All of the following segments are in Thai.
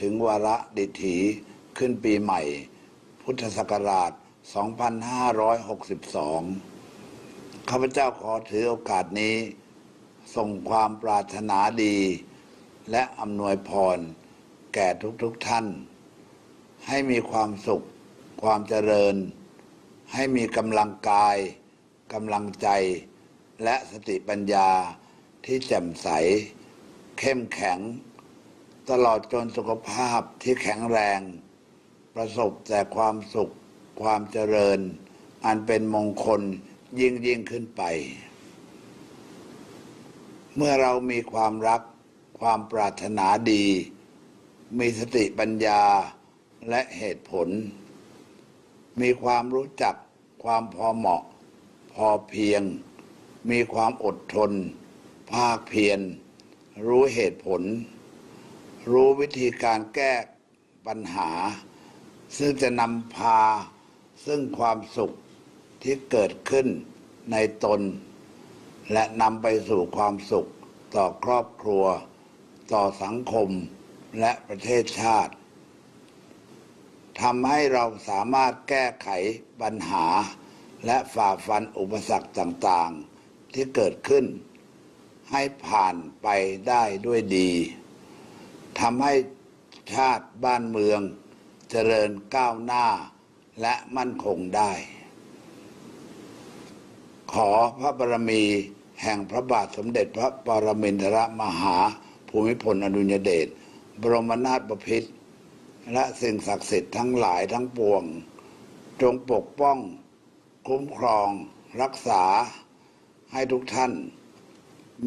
ถึงวาระดิถีขึ้นปีใหม่ พุทธศักราช 2562 ข้าพเจ้าขอถือโอกาสนี้ ส่งความปรารถนาดี และอำนวยพร แก่ทุกๆทท่าน ให้มีความสุข ความเจริญ ให้มีกำลังกายกำลังใจ และสติปัญญาที่แจ่มใส เข้มแข็ง ตลอดจนสุขภาพที่แข็งแรง ประสบแต่ความสุขความเจริญ อันเป็นมงคลยิ่งยิ่งขึ้นไป เมื่อเรามีความรักความปรารถนาดี มีสติปัญญาและเหตุผล มีความรู้จักความพอเหมาะ พอเพียง มีความอดทน ภาคเพียรรู้เหตุผล รู้วิธีการแก้ปัญหา ซึ่งจะนำพาซึ่งความสุขที่เกิดขึ้นในตน และนำไปสู่ความสุขต่อครอบครัว ต่อสังคมและประเทศชาติทำให้เราสามารถแก้ไขปัญหา และฝ่าฟันอุปสรรคต่างๆ ที่เกิดขึ้น ให้ผ่านไปได้ด้วยดี ทำให้ชาติบ้านเมืองเจริญก้าวหน้าและมั่นคงได้ ขอพระบารมีแห่งพระบาทสมเด็จพระปรมินทรมหาภูมิพลอดุลยเดชบรมนาถบพิตรและสิ่งศักดิ์สิทธิ์ทั้งหลายทั้งปวง จงปกป้อง คุ้มครองรักษาให้ทุกท่าน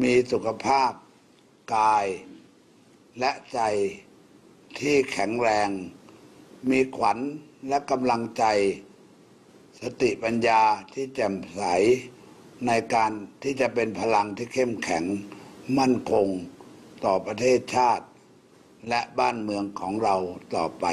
มีสุขภาพกาย และใจที่แข็งแรง มีขวัญและกำลังใจ สติปัญญาที่แจ่มใส ในการที่จะเป็นพลังที่เข้มแข็ง มั่นคงต่อประเทศชาติ และบ้านเมืองของเราต่อไป